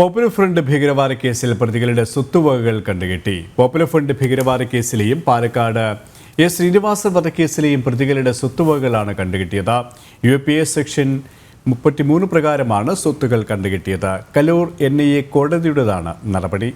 Popular front ഭീകരവാദ കേസിൽ പ്രതികളുടെ സ്വത്തുവകകൾ കണ്ടുകെട്ടി. പോപ്പുലർ ഫ്രണ്ട് ഭീകരവാദ കേസിലെയും പാലക്കാട് എസ് ശ്രീനിവാസ വധക്കേസിലെയും പ്രതികളുടെ സ്വത്തുവകകളാണ് കണ്ടുകെട്ടിയത്. യു പി എ സെക്ഷൻ മുപ്പത്തിമൂന്ന് പ്രകാരമാണ് സ്വത്തുകൾ കണ്ടുകെട്ടിയത്. കലൂർ എൻ ഐ എ കോടതിയുടേതാണ് നടപടി.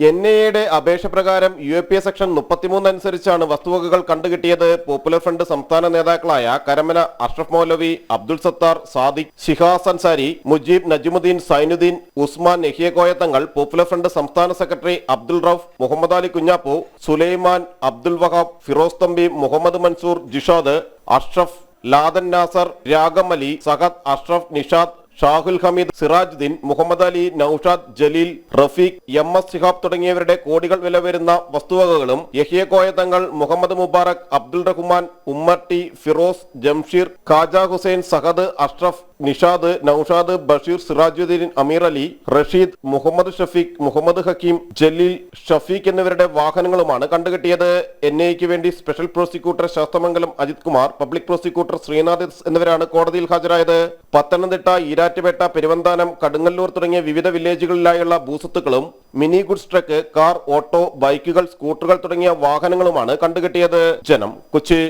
എൻ എയുടെ അപേക്ഷ പ്രകാരം U A P A section മുപ്പത്തിമൂന്ന് അനുസരിച്ചാണ് വസ്തുവകകൾ കണ്ടുകിട്ടിയത് പോപ്പുലർ ഫ്രണ്ട് സംസ്ഥാന നേതാക്കളായ കരമന അഷ്റഫ് മൗലവി അബ്ദുൾ സത്താർ സാദിഖ് ഷിഹാസ് അൻസാരി മുജീബ് നജിമുദ്ദീൻ സൈനുദ്ദീൻ ഉസ്മാൻ നെഹിയ കോയത്തങ്ങൾ പോപ്പുലർ ഫ്രണ്ട് സംസ്ഥാന secretary Abdul Rauf Muhammad Ali Kunhappu Sulaiman Abdul Wahab Feroz Thampi Muhammad Mansoor Jishad Ashraf Laden Nasar Ragam Ali Sahad Ashraf Nishad Shahul Hameed Sirajuddeen Muhammad Ali Noushad Jaleel Rafeeq M S Shihab തുടങ്ങിയവരുടെ കോടികൾ വില വരുന്ന വസ്തുവകകളും യഹിയ തങ്ങൾ മുഹമ്മദ് മുബാറക് അബ്ദുൾ റഹ്മാൻ ഉമ്മട്ടി ഫിറോസ് ജംഷീർ ഖാജ ഹുസൈൻ സഹദ് അഷ്റഫ് നിഷാദ് നൌഷാദ് ബഷീർ സിറാജുദ്ദീൻ അമീർ അലി റഷീദ് മുഹമ്മദ് ഷഫീഖ് മുഹമ്മദ് ഹക്കീം ജലീൽ ഷഫീഖ് എന്നിവരുടെ വാഹനങ്ങളുമാണ് കണ്ടുകെട്ടിയത്. N ഐക്ക് വേണ്ടി special prosecutor Sasthamangalam Ajith Kumar public prosecutor Sreenath എന്നിവരാണ് കോടതിയിൽ ഹാജരായത്. പത്തനംതിട്ട ഈരാറ്റുപേട്ട പെരുവന്താനം കടുങ്ങല്ലൂർ തുടങ്ങിയ വിവിധ വില്ലേജുകളിലായുള്ള ഭൂസ്വത്തുക്കളും mini goods truck car auto ബൈക്കുകൾ സ്കൂട്ടറുകൾ തുടങ്ങിയ വാഹനങ്ങളുമാണ് കണ്ടുകെട്ടിയത്. ജനം കൊച്ചി.